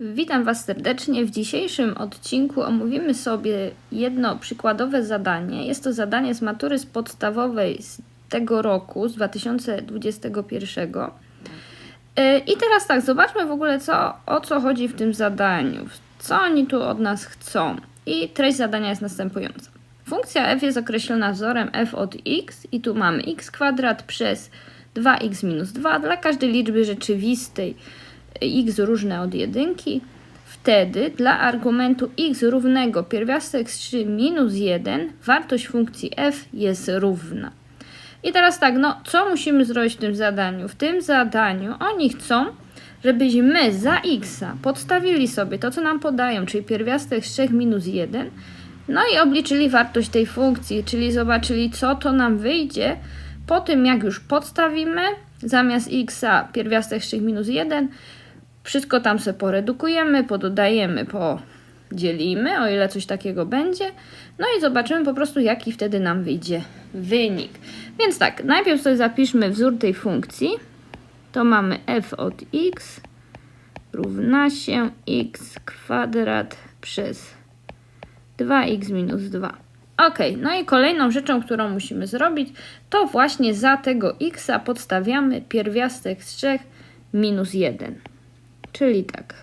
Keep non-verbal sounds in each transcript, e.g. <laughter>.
Witam Was serdecznie. W dzisiejszym odcinku omówimy sobie jedno przykładowe zadanie. Jest to zadanie z matury z podstawowej z tego roku, z 2021. Yy, I teraz tak, zobaczmy w ogóle co, o co chodzi w tym zadaniu. Co oni tu od nas chcą. I treść zadania jest następująca. Funkcja f jest określona wzorem f od x i tu mamy x kwadrat przez 2x minus 2 dla każdej liczby rzeczywistej x różne od jedynki, wtedy dla argumentu x równego pierwiastek z 3 minus 1 wartość funkcji f jest równa. I teraz tak, no co musimy zrobić w tym zadaniu? W tym zadaniu oni chcą, żebyśmy za x podstawili sobie to, co nam podają, czyli pierwiastek z 3 minus 1, no i obliczyli wartość tej funkcji, czyli zobaczyli, co to nam wyjdzie po tym, jak już podstawimy zamiast x pierwiastek 3 minus 1, wszystko tam sobie poredukujemy, pododajemy, podzielimy, o ile coś takiego będzie. No i zobaczymy po prostu, jaki wtedy nam wyjdzie wynik. Więc tak, najpierw sobie zapiszmy wzór tej funkcji. To mamy f od x równa się x kwadrat przez 2x minus 2. Ok, no i kolejną rzeczą, którą musimy zrobić, to właśnie za tego x podstawiamy pierwiastek z 3 minus 1. Czyli tak,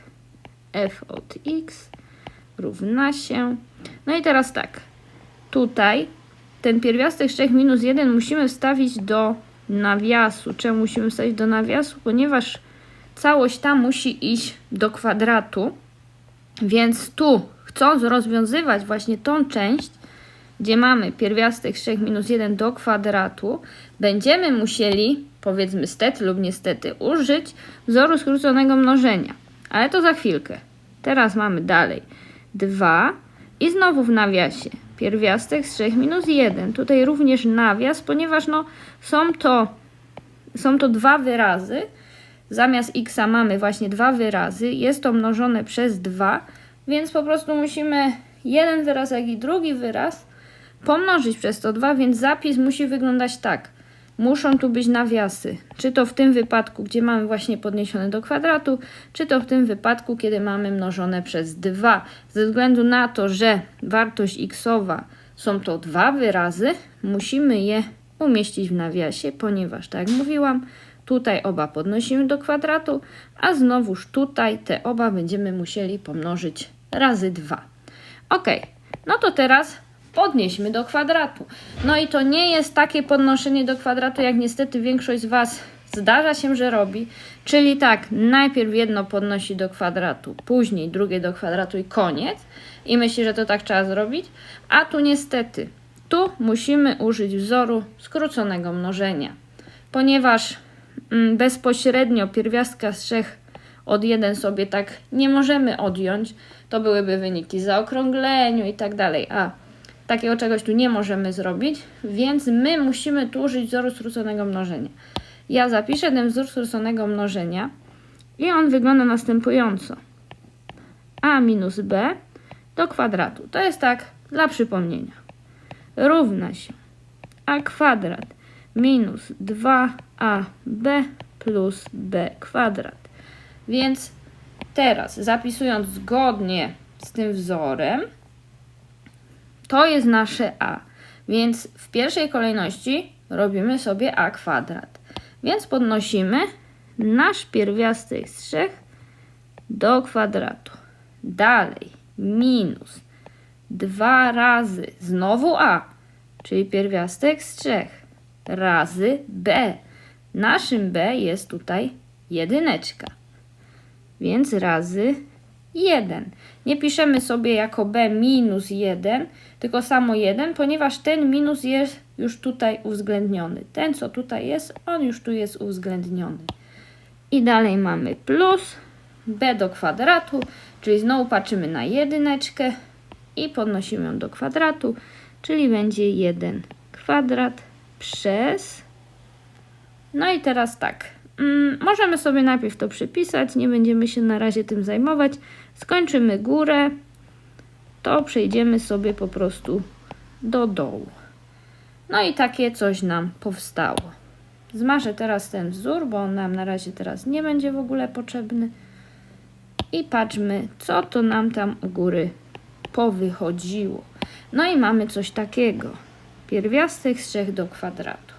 f od x równa się. No i teraz tak, tutaj ten pierwiastek z 3 minus 1 musimy wstawić do nawiasu. Czemu musimy wstawić do nawiasu? Ponieważ całość ta musi iść do kwadratu, więc tu chcąc rozwiązywać właśnie tą część, gdzie mamy pierwiastek z 3 minus 1 do kwadratu, będziemy musieli, powiedzmy stety lub niestety, użyć wzoru skróconego mnożenia. Ale to za chwilkę. Teraz mamy dalej 2 i znowu w nawiasie pierwiastek z 3 minus 1. Tutaj również nawias, ponieważ no, są, to, są to dwa wyrazy. Zamiast x mamy właśnie dwa wyrazy. Jest to mnożone przez 2, więc po prostu musimy jeden wyraz, jak i drugi wyraz pomnożyć przez to 2, więc zapis musi wyglądać tak. Muszą tu być nawiasy, czy to w tym wypadku, gdzie mamy właśnie podniesione do kwadratu, czy to w tym wypadku, kiedy mamy mnożone przez 2. Ze względu na to, że wartość xowa są to dwa wyrazy, musimy je umieścić w nawiasie, ponieważ, tak jak mówiłam, tutaj oba podnosimy do kwadratu, a znowuż tutaj te oba będziemy musieli pomnożyć razy 2. Ok, no to teraz podnieśmy do kwadratu. No i to nie jest takie podnoszenie do kwadratu, jak niestety większość z Was zdarza się, że robi. Czyli tak, najpierw jedno podnosi do kwadratu, później drugie do kwadratu i koniec. I myśli, że to tak trzeba zrobić. A tu niestety, tu musimy użyć wzoru skróconego mnożenia. Ponieważ bezpośrednio pierwiastka z 3 od 1 sobie tak nie możemy odjąć, to byłyby wyniki zaokrągleniu i tak dalej. A Takiego czegoś tu nie możemy zrobić, więc my musimy tu użyć wzoru skróconego mnożenia. Ja zapiszę ten wzór skróconego mnożenia i on wygląda następująco. a minus b do kwadratu. To jest tak dla przypomnienia. Równa się a kwadrat minus 2ab plus b kwadrat. Więc teraz zapisując zgodnie z tym wzorem, to jest nasze a. Więc w pierwszej kolejności robimy sobie a kwadrat. Więc podnosimy nasz pierwiastek z 3 do kwadratu. Dalej minus 2 razy znowu a, czyli pierwiastek z 3 razy b. Naszym b jest tutaj jedyneczka. Więc razy 1. Nie piszemy sobie jako b minus 1, tylko samo 1, ponieważ ten minus jest już tutaj uwzględniony. Ten, co tutaj jest, on już tu jest uwzględniony. I dalej mamy plus b do kwadratu, czyli znowu patrzymy na jedyneczkę i podnosimy ją do kwadratu, czyli będzie 1 kwadrat przez... No i teraz tak, mm, możemy sobie najpierw to przypisać, nie będziemy się na razie tym zajmować. Skończymy górę, to przejdziemy sobie po prostu do dołu. No i takie coś nam powstało. Zmarzę teraz ten wzór, bo on nam na razie teraz nie będzie w ogóle potrzebny. I patrzmy, co to nam tam u góry powychodziło. No i mamy coś takiego. Pierwiastek z 3 do kwadratu.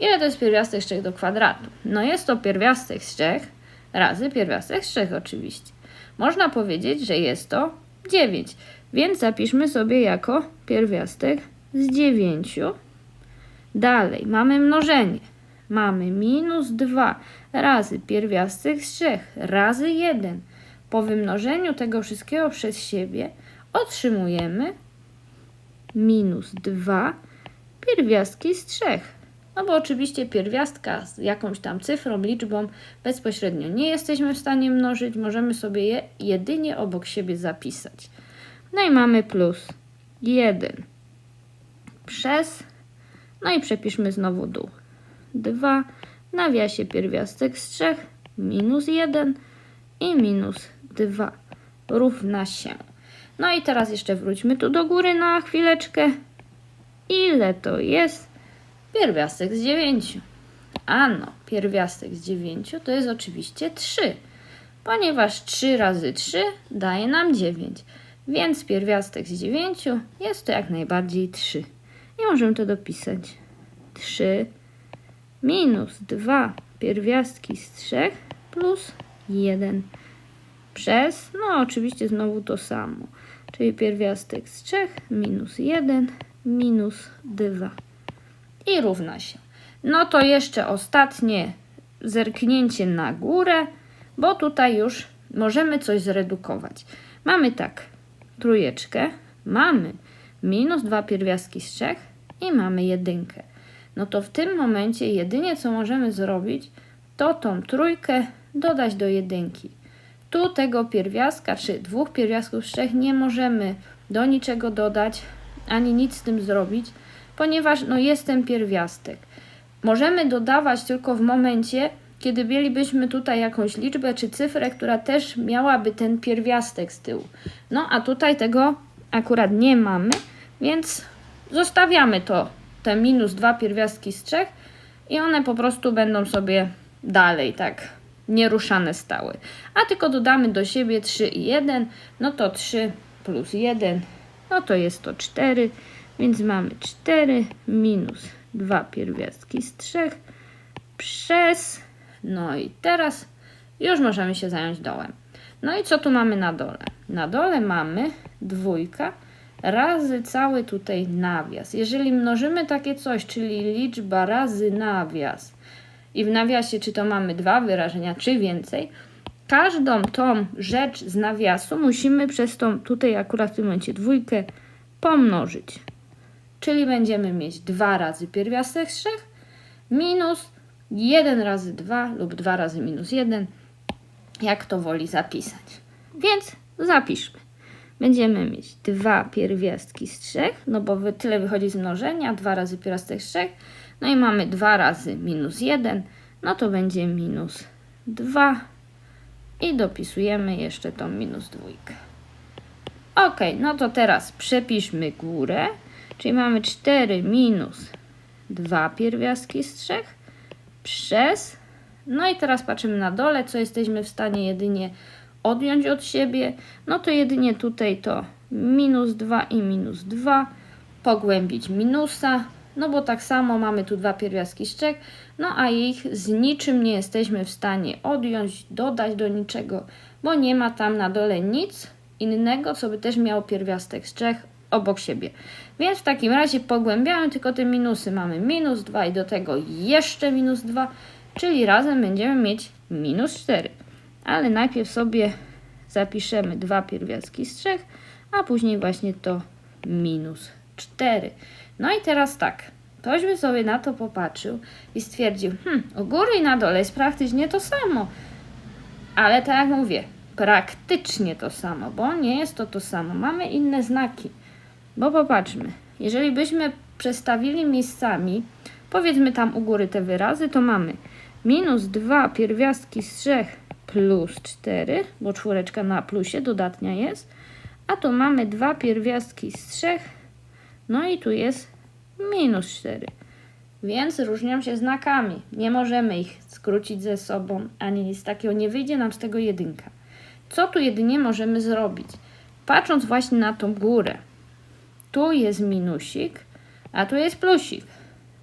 Ile to jest pierwiastek z 3 do kwadratu? No jest to pierwiastek z 3 razy pierwiastek z 3 oczywiście. Można powiedzieć, że jest to 9, więc zapiszmy sobie jako pierwiastek z 9. Dalej mamy mnożenie. Mamy minus 2 razy pierwiastek z 3 razy 1. Po wymnożeniu tego wszystkiego przez siebie otrzymujemy minus 2 pierwiastki z 3. No bo oczywiście pierwiastka z jakąś tam cyfrą, liczbą bezpośrednio nie jesteśmy w stanie mnożyć, możemy sobie je jedynie obok siebie zapisać. No i mamy plus 1 przez, no i przepiszmy znowu dół. 2 w nawiasie pierwiastek z 3 minus 1 i minus 2 równa się. No i teraz jeszcze wróćmy tu do góry na chwileczkę. Ile to jest pierwiastek z 9? Ano, pierwiastek z 9 to jest oczywiście 3, ponieważ 3 razy 3 daje nam 9, więc pierwiastek z 9 jest to jak najbardziej 3. I możemy to dopisać. 3 minus 2 pierwiastki z 3 plus 1 przez, no oczywiście znowu to samo, czyli pierwiastek z 3 minus 1 minus 2 i równa się. No to jeszcze ostatnie zerknięcie na górę, bo tutaj już możemy coś zredukować. Mamy tak, trójeczkę, mamy minus 2 pierwiastki z 3 i mamy jedynkę. No to w tym momencie jedynie co możemy zrobić, to tą trójkę dodać do jedynki. Tu tego pierwiastka, czy dwóch pierwiastków z trzech nie możemy do niczego dodać, ani nic z tym zrobić, ponieważ no, jest ten pierwiastek. Możemy dodawać tylko w momencie, kiedy mielibyśmy tutaj jakąś liczbę czy cyfrę, która też miałaby ten pierwiastek z tyłu. No a tutaj tego akurat nie mamy, więc zostawiamy to, te minus dwa pierwiastki z trzech i one po prostu będą sobie dalej tak nieruszane stały. A tylko dodamy do siebie 3 i 1, no to 3 plus 1, no to jest to 4, więc mamy 4 minus 2 pierwiastki z 3 przez, no i teraz już możemy się zająć dołem. No i co tu mamy na dole? Na dole mamy dwójka razy cały tutaj nawias. Jeżeli mnożymy takie coś, czyli liczba razy nawias i w nawiasie czy to mamy dwa wyrażenia, czy więcej, każdą tą rzecz z nawiasu musimy przez tą tutaj akurat w tym momencie dwójkę pomnożyć. Czyli będziemy mieć 2 razy pierwiastek z 3 minus 1 razy 2 lub 2 razy minus 1, jak to woli zapisać. Więc zapiszmy. Będziemy mieć 2 pierwiastki z 3, no bo tyle wychodzi z mnożenia, 2 razy pierwiastek z 3, no i mamy 2 razy minus 1, no to będzie minus 2 i dopisujemy jeszcze tą minus dwójkę. Ok, no to teraz przepiszmy górę, czyli mamy 4 minus 2 pierwiastki z 3 przez, no i teraz patrzymy na dole, co jesteśmy w stanie jedynie odjąć od siebie, no to jedynie tutaj to minus 2 i minus 2, pogłębić minusa, no bo tak samo mamy tu dwa pierwiastki 3, no a ich z niczym nie jesteśmy w stanie odjąć, dodać do niczego, bo nie ma tam na dole nic innego, co by też miało pierwiastek z 3 obok siebie. Więc w takim razie pogłębiamy tylko te minusy. Mamy minus 2 i do tego jeszcze minus 2, czyli razem będziemy mieć minus 4. Ale najpierw sobie zapiszemy dwa pierwiastki z 3, a później właśnie to minus 4. No i teraz tak, ktoś by sobie na to popatrzył i stwierdził, hmm, u góry i na dole jest praktycznie to samo. Ale tak jak mówię, praktycznie to samo, bo nie jest to to samo. Mamy inne znaki. Bo popatrzmy, jeżeli byśmy przestawili miejscami, powiedzmy tam u góry te wyrazy, to mamy minus 2 pierwiastki z 3 plus 4, bo czwóreczka na plusie dodatnia jest, a tu mamy 2 pierwiastki z 3, no i tu jest minus 4. Więc różnią się znakami. Nie możemy ich skrócić ze sobą, ani nic takiego. Nie wyjdzie nam z tego jedynka. Co tu jedynie możemy zrobić? Patrząc właśnie na tą górę. Tu jest minusik, a tu jest plusik.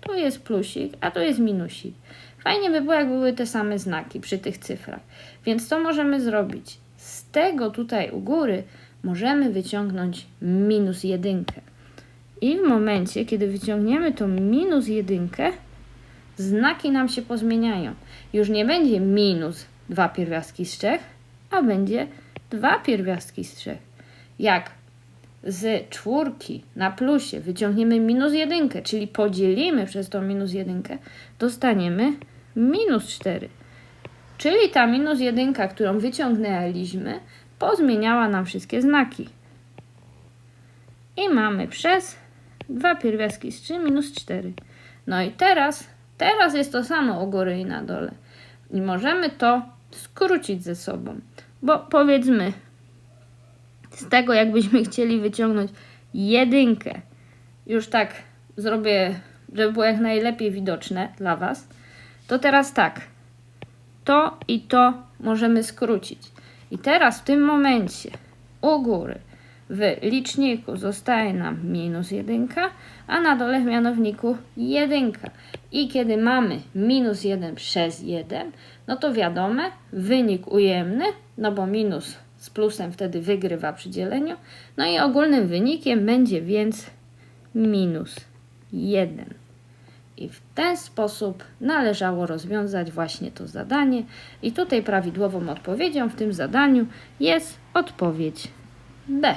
Tu jest plusik, a tu jest minusik. Fajnie by było, jak były te same znaki przy tych cyfrach. Więc co możemy zrobić? Z tego tutaj u góry możemy wyciągnąć minus jedynkę. I w momencie, kiedy wyciągniemy tą minus jedynkę, znaki nam się pozmieniają. Już nie będzie minus dwa pierwiastki z trzech, a będzie dwa pierwiastki z trzech. Jak z czwórki na plusie wyciągniemy minus jedynkę, czyli podzielimy przez tą minus jedynkę, dostaniemy minus 4. Czyli ta minus jedynka, którą wyciągnęliśmy, pozmieniała nam wszystkie znaki. I mamy przez 2 pierwiastki z 3 minus 4. No i teraz, teraz jest to samo u góry i na dole. I możemy to skrócić ze sobą. Bo powiedzmy, z tego jakbyśmy <laughs> chcieli wyciągnąć jedynkę, już tak zrobię, żeby było jak najlepiej widoczne dla Was, to teraz tak, to i to możemy skrócić. I teraz w tym momencie u góry w liczniku zostaje nam minus jedynka, a na dole w mianowniku jedynka. I kiedy mamy minus 1 przez 1, no to wiadome, wynik ujemny, no bo minus z plusem wtedy wygrywa przy dzieleniu, no i ogólnym wynikiem będzie więc minus 1. I w ten sposób należało rozwiązać właśnie to zadanie. I tutaj prawidłową odpowiedzią w tym zadaniu jest odpowiedź B.